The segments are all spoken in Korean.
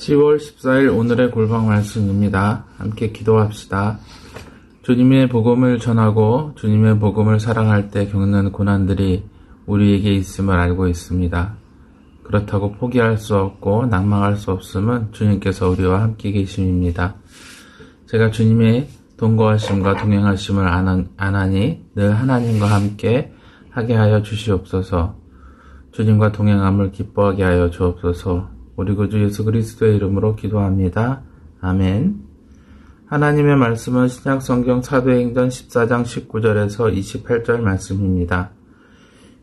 10월 14일 오늘의 골방 말씀입니다. 함께 기도합시다. 주님의 복음을 전하고 주님의 복음을 사랑할 때 겪는 고난들이 우리에게 있음을 알고 있습니다. 그렇다고 포기할 수 없고 낭망할 수 없음은 주님께서 우리와 함께 계심입니다. 제가 주님의 동거하심과 동행하심을 안하니 늘 하나님과 함께 하게 하여 주시옵소서. 주님과 동행함을 기뻐하게 하여 주옵소서. 우리 구주 예수 그리스도의 이름으로 기도합니다. 아멘. 하나님의 말씀은 신약 성경 사도행전 14장 19절에서 28절 말씀입니다.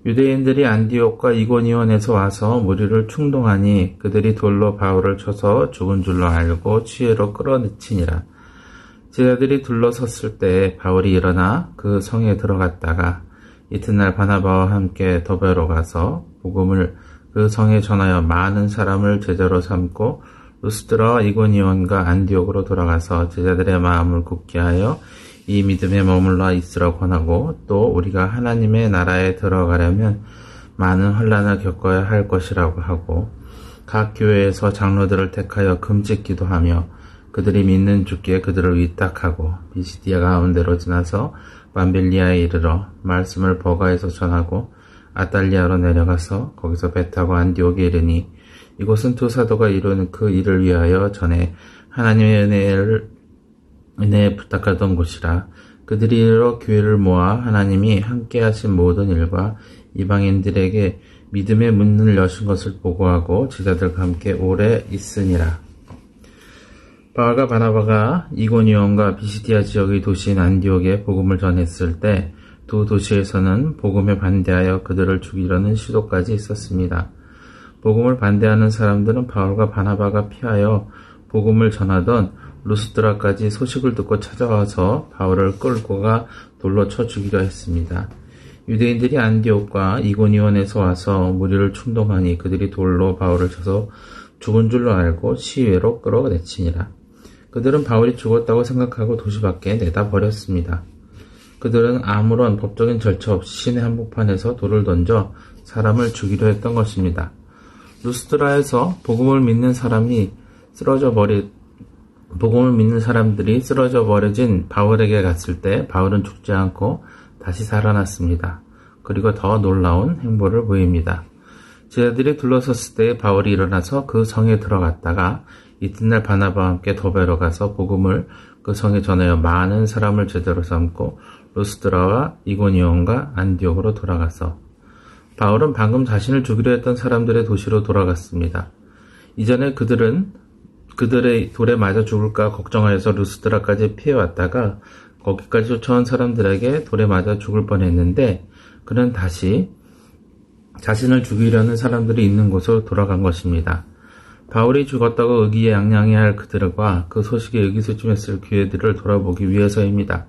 유대인들이 안디옥과 이고니온에서 와서 무리를 충동하니 그들이 돌로 바울을 쳐서 죽은 줄로 알고 취해로 끌어내치니라. 제자들이 둘러섰을 때 바울이 일어나 그 성에 들어갔다가 이튿날 바나바와 함께 더베로 가서 복음을 그 성에 전하여 많은 사람을 제자로 삼고 루스드라와 이고니온과 안디옥으로 돌아가서 제자들의 마음을 굳게 하여 이 믿음에 머물러 있으라 권하고 또 우리가 하나님의 나라에 들어가려면 많은 혼란을 겪어야 할 것이라고 하고 각 교회에서 장로들을 택하여 금찍 기도 하며 그들이 믿는 주께 그들을 위탁하고 비시디아 가운데로 지나서 만빌리아에 이르러 말씀을 버가에서 전하고 아달리아로 내려가서 거기서 배 타고 안디옥에 이르니 이곳은 두 사도가 이룬 그 일을 위하여 전에 하나님의 은혜를 은혜에 부탁하던 곳이라 그들이 이르러 교회를 모아 하나님이 함께 하신 모든 일과 이방인들에게 믿음의 문을 여신 것을 보고하고 제자들과 함께 오래 있으니라. 바울과 바나바가 이고니온과 비시디아 지역의 도시인 안디옥에 복음을 전했을 때 두 도시에서는 복음에 반대하여 그들을 죽이려는 시도까지 있었습니다. 복음을 반대하는 사람들은 바울과 바나바가 피하여 복음을 전하던 루스드라까지 소식을 듣고 찾아와서 바울을 끌고가 돌로 쳐 죽이려 했습니다. 유대인들이 안디옥과 이고니온에서 와서 무리를 충동하니 그들이 돌로 바울을 쳐서 죽은 줄로 알고 시외로 끌어내치니라. 그들은 바울이 죽었다고 생각하고 도시 밖에 내다 버렸습니다. 그들은 아무런 법적인 절차 없이 시내 한복판에서 돌을 던져 사람을 죽이려 했던 것입니다. 루스트라에서 복음을 믿는 사람이 쓰러져 버리 복음을 믿는 사람들이 쓰러져 버려진 바울에게 갔을 때 바울은 죽지 않고 다시 살아났습니다. 그리고 더 놀라운 행보를 보입니다. 제자들이 둘러섰을 때 바울이 일어나서 그 성에 들어갔다가 이튿날 바나바와 함께 도배로 가서 복음을 그 성에 전하여 많은 사람을 제대로 삼고 루스드라와 이고니온과 안디옥으로 돌아가서 바울은 방금 자신을 죽이려 했던 사람들의 도시로 돌아갔습니다. 이전에 그들은 그들의 돌에 맞아 죽을까 걱정하여서 루스드라까지 피해왔다가 거기까지 쫓아온 사람들에게 돌에 맞아 죽을 뻔했는데 그는 다시 자신을 죽이려는 사람들이 있는 곳으로 돌아간 것입니다. 바울이 죽었다고 의기양양해할 그들과 그 소식에 의기소침했을 교회들을 돌아보기 위해서입니다.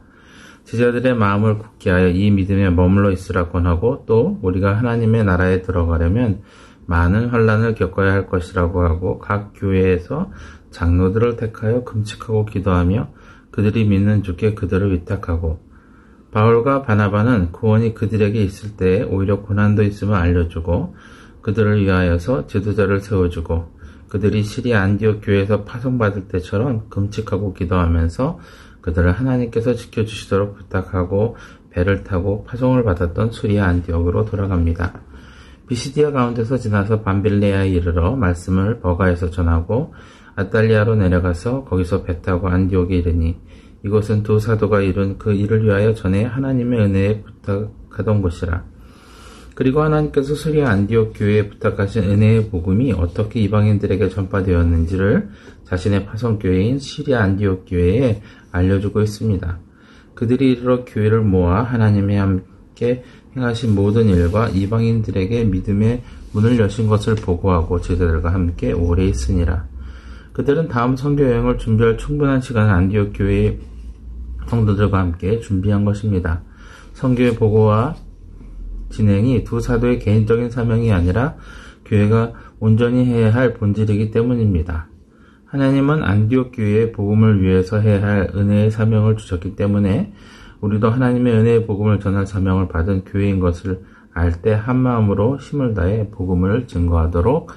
제자들의 마음을 굳게 하여 이 믿음에 머물러 있으라 권하고 또 우리가 하나님의 나라에 들어가려면 많은 환란을 겪어야 할 것이라고 하고 각 교회에서 장로들을 택하여 금칙하고 기도하며 그들이 믿는 주께 그들을 위탁하고 바울과 바나바는 구원이 그들에게 있을 때 오히려 고난도 있음을 알려주고 그들을 위하여서 지도자를 세워주고 그들이 시리아 안디옥 교회에서 파송받을 때처럼 금칙하고 기도하면서 그들을 하나님께서 지켜주시도록 부탁하고 배를 타고 파송을 받았던 수리아 안디옥으로 돌아갑니다. 비시디아 가운데서 지나서 밤빌레아에 이르러 말씀을 버가에서 전하고 아달리아로 내려가서 거기서 배 타고 안디옥에 이르니 이곳은 두 사도가 이룬 그 일을 위하여 전에 하나님의 은혜에 부탁하던 곳이라. 그리고 하나님께서 수리아 안디옥 교회에 부탁하신 은혜의 복음이 어떻게 이방인들에게 전파되었는지를 자신의 파송 교회인 시리아 안디옥 교회에 알려주고 있습니다. 그들이 이르러 교회를 모아 하나님의 함께 행하신 모든 일과 이방인들에게 믿음의 문을 여신 것을 보고하고 제자들과 함께 오래 있으니라. 그들은 다음 선교 여행을 준비할 충분한 시간을 안디옥 교회의 성도들과 함께 준비한 것입니다. 선교의 보고와 진행이 두 사도의 개인적인 사명이 아니라 교회가 온전히 해야 할 본질이기 때문입니다. 하나님은 안디옥 교회의 복음을 위해서 해야 할 은혜의 사명을 주셨기 때문에 우리도 하나님의 은혜의 복음을 전할 사명을 받은 교회인 것을 알 때 한마음으로 힘을 다해 복음을 증거하도록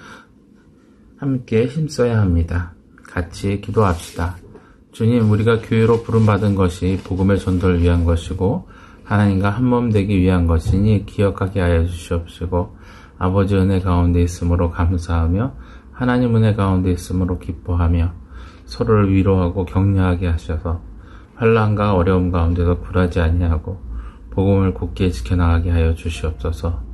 함께 힘써야 합니다. 같이 기도합시다. 주님, 우리가 교회로 부름받은 것이 복음의 전도를 위한 것이고 하나님과 한몸 되기 위한 것이니 기억하게 하여 주시옵시고 아버지 은혜 가운데 있으므로 감사하며 하나님 은혜 가운데 있으므로 기뻐하며 서로를 위로하고 격려하게 하셔서 환란과 어려움 가운데도 굴하지 아니하고 복음을 굳게 지켜나가게 하여 주시옵소서.